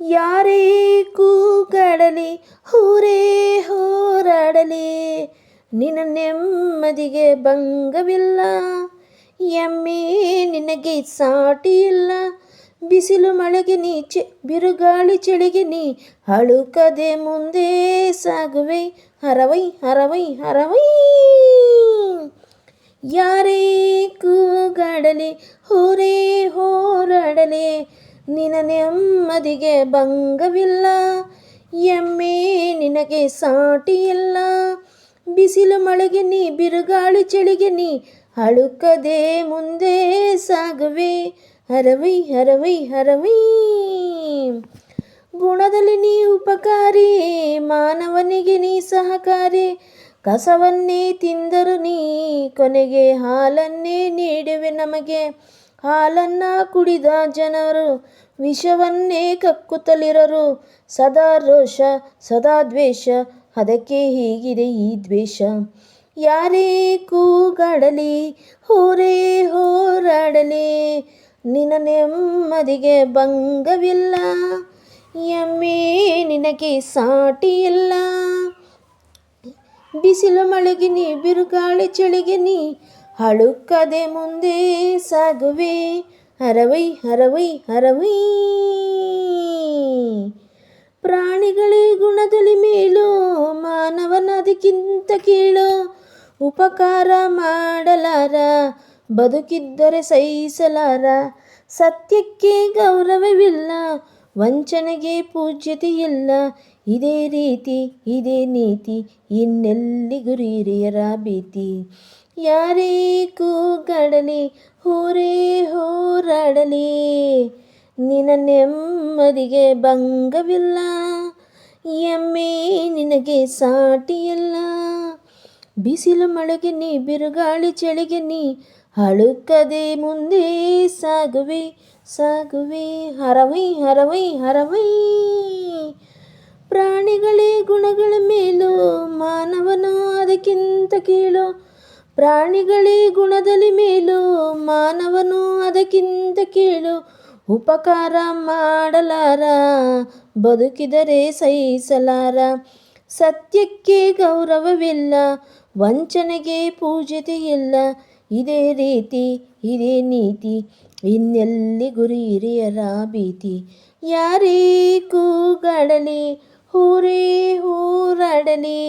ಯಾರೇ ಕೂಗಾಡಲಿ ಹೂರೇ ಹೋರಾಡಲಿ, ನಿನ್ನ ನೆಮ್ಮದಿಗೆ ಭಂಗವಿಲ್ಲ. ಎಮ್ಮೆ ನಿನಗೆ ಸಾಟಿ ಇಲ್ಲ ಬಿಸಿಲು ಮಳೆಗೆ ನೀ ಚೆ ಬಿರುಗಾಳಿ ಚಳಿಗೆ ನೀ ಅಳುಕದೆ ಮುಂದೆ ಸಾಗುವೆ. ಹರವೈ ಹರವೈ ಹರವೈ. ಯಾರೇ ಕೂಗಾಡಲಿ ಹೋರೇ ಹೋರಾಡಲಿ ನಿನ್ನ ನೆಮ್ಮದಿಗೆ ಭಂಗವಿಲ್ಲ, ಎಮ್ಮೆ ನಿನಗೆ ಸಾಟಿ ಇಲ್ಲ ಬಿಸಿಲು ಮಳೆಗೆ ನೀ, ಬಿರುಗಾಳಿ ಚಳಿಗೆ ನೀ, ಅಳುಕದೆ ಮುಂದೆ ಸಾಗುವೆ. ಹರವೈ ಹರವೈ ಹರವೈ. ಗುಣದಲ್ಲಿ ನೀ ಉಪಕಾರಿ, ಮಾನವನಿಗೆ ನೀ ಸಹಕಾರಿ. ಕಸವನ್ನೇ ತಿಂದರು ನೀ ಕೊನೆಗೆ ಹಾಲನ್ನೇ ನೀಡುವೆ ನಮಗೆ. ಹಾಲನ್ನು ಕುಡಿದ ಜನರು, ವಿಷವನ್ನೇ ಕಕ್ಕುತ್ತಲಿರರು ಸದಾ ರೋಷ, ಸದಾ ದ್ವೇಷ ಅದಕ್ಕೆ ಹೀಗಿದೆ ಈ ದ್ವೇಷ. ಯಾರೇ ಕೂಗಾಡಲಿ, ಹೋರೇ ಹೋರಾಡಲಿ, ನಿನ್ನ ನೆಮ್ಮದಿಗೆ ಭಂಗವಿಲ್ಲ. ಎಮ್ಮೆ ನಿನಗೆ ಸಾಟಿ ಇಲ್ಲ ಬಿಸಿಲು ಮಳೆಗೆ ನೀ, ಬಿರುಗಾಳಿ ಚಳಿಗೆ ಅಳುಕದೆ ಮುಂದೆ ಸಾಗುವೆ. ಹರವೈ ಹರವೈ ಹರವೈ. ಪ್ರಾಣಿಗಳೇ ಗುಣದಲ್ಲಿ ಮೇಲು ಮಾನವನದಕ್ಕಿಂತ ಕೇಳೋ. ಉಪಕಾರ ಮಾಡಲಾರ, ಬದುಕಿದ್ದರೆ ಸಹಿಸಲಾರ. ಸತ್ಯಕ್ಕೆ ಗೌರವವಿಲ್ಲ ವಂಚನೆಗೆ ಪೂಜ್ಯತೆ ಇಲ್ಲ ಇದೇ ರೀತಿ, ಇದೇ ನೀತಿ ಇನ್ನೆಲ್ಲಿ ಗುರಿರಿಯರ ಭೀತಿ. ಯಾರೇ ಕೂಗಾಡಲಿ ಹೋರೇ ಹೋರಾಡಲಿ. ನಿನ್ನ ನೆಮ್ಮದಿಗೆ ಭಂಗವಿಲ್ಲ. ಎಮ್ಮೆ ನಿನಗೆ ಸಾಟಿಯಲ್ಲ. ಬಿಸಿಲು ಮಳೆಗೆ ನೀ, ಬಿರುಗಾಳಿ ಚಳಿಗೆ ನೀ, ಅಳುಕದೆ ಮುಂದೆ ಸಾಗುವೆ ಸಾಗುವೆ, ಹರವೈ ಹರವೈ ಹರವೈ. ಪ್ರಾಣಿಗಳೇ ಗುಣಗಳ ಮೇಲೂ, ಮಾನವನು ಅದಕ್ಕಿಂತ ಕೀಳು. ಪ್ರಾಣಿಗಳೇ ಗುಣದಲ್ಲಿ ಮೇಲೂ, ಮಾನವನು ಅದಕ್ಕಿಂತ ಕೀಳು. ಉಪಕಾರ ಮಾಡಲಾರ, ಬದುಕಿದರೆ ಸಹಿಸಲಾರ. ಸತ್ಯಕ್ಕೆ ಗೌರವವಿಲ್ಲ ವಂಚನೆಗೆ ಪೂಜ್ಯತೆ ಇಲ್ಲ ಇದೇ ರೀತಿ, ಇದೇ ನೀತಿ. ಇನ್ನೆಲ್ಲಿ ಗುರಿ ಹಿರಿಯರ ಭೀತಿ. ಯಾರೇ ಕೂಗಾಡಲಿ ಹೂರೇ ಹೂರಾಡಲಿ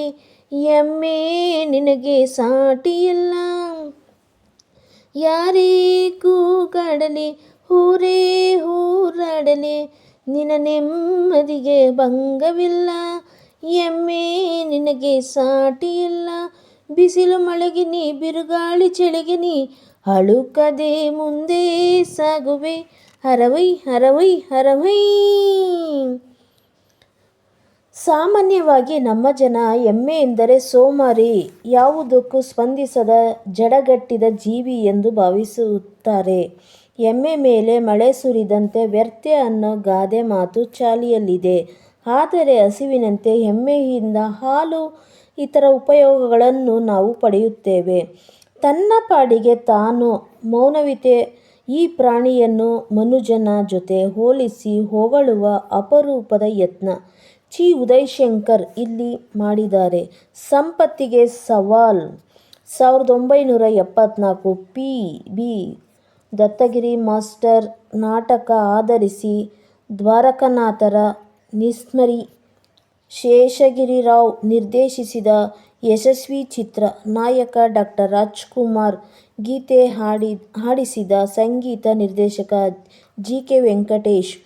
ಎಮ್ಮೆ ನಿನಗೆ ಸಾಟಿ ಇಲ್ಲ ಯಾರೇ ಕೂಗಾಡಲಿ ಹೂರೇ ಹೂರಾಡಲಿ ನಿನ್ನ ನೆಮ್ಮದಿಗೆ ಭಂಗವಿಲ್ಲ. ಎಮ್ಮೆ ನಿನಗೆ ಸಾಟಿ ಇಲ್ಲ ಬಿಸಿಲು ಮಳೆಗಿನಿ ಬಿರುಗಾಳಿ ಚಳಿಗಿನಿ ಅಳುಕದೆ ಮುಂದೆ ಸಾಗುವೆ. ಹರವೈ ಹರವೈ ಹರವೈ. ಸಾಮಾನ್ಯವಾಗಿ ನಮ್ಮ ಜನ ಎಮ್ಮೆ ಎಂದರೆ ಸೋಮಾರಿ, ಯಾವುದಕ್ಕೂ ಸ್ಪಂದಿಸದ ಜಡಗಟ್ಟಿದ ಜೀವಿ ಎಂದು ಭಾವಿಸುತ್ತಾರೆ. ಎಮ್ಮೆ ಮೇಲೆ ಮಳೆ ಸುರಿದಂತೆ ವ್ಯರ್ಥ ಅನ್ನೋ ಗಾದೆ ಮಾತು ಚಾಲಿಯಲ್ಲಿದೆ. ಆದರೆ ಹಸಿವಿನಂತೆ ಎಮ್ಮೆಯಿಂದ ಹಾಲು ಇತರ ಉಪಯೋಗಗಳನ್ನು ನಾವು ಪಡೆಯುತ್ತೇವೆ. ತನ್ನ ಪಾಡಿಗೆ ತಾನು ಮೌನವಿತೆ ಈ ಪ್ರಾಣಿಯನ್ನು ಮನುಜನ ಜೊತೆ ಹೋಲಿಸಿ ಹೊಗಳುವ ಅಪರೂಪದ ಯತ್ನ. ಚಿ ಉದಯಶಂಕರ್ ಇಲ್ಲಿ ಮಾಡಿದ್ದಾರೆ. ಸಂಪತ್ತಿಗೆ ಸವಾಲ್. ಸಾವಿರದ ಒಂಬೈನೂರ ಎಪ್ಪತ್ನಾಲ್ಕು ಪಿ. ಬಿ. ದತ್ತಗಿರಿ ಮಾಸ್ಟರ್ ನಾಟಕ ಆಧರಿಸಿ ದ್ವಾರಕನಾಥರ ನಿಸ್ಮರಿ ಶೇಷಗಿರಿರಾವ್ ನಿರ್ದೇಶಿಸಿದ ಯಶಸ್ವಿ ಚಿತ್ರ ನಾಯಕ ಡಾಕ್ಟರ್ ರಾಜ್ಕುಮಾರ್ ಗೀತೆ ಹಾಡಿ ಹಾಡಿಸಿದ ಸಂಗೀತ ನಿರ್ದೇಶಕ ಜಿ ಕೆ ವೆಂಕಟೇಶ್.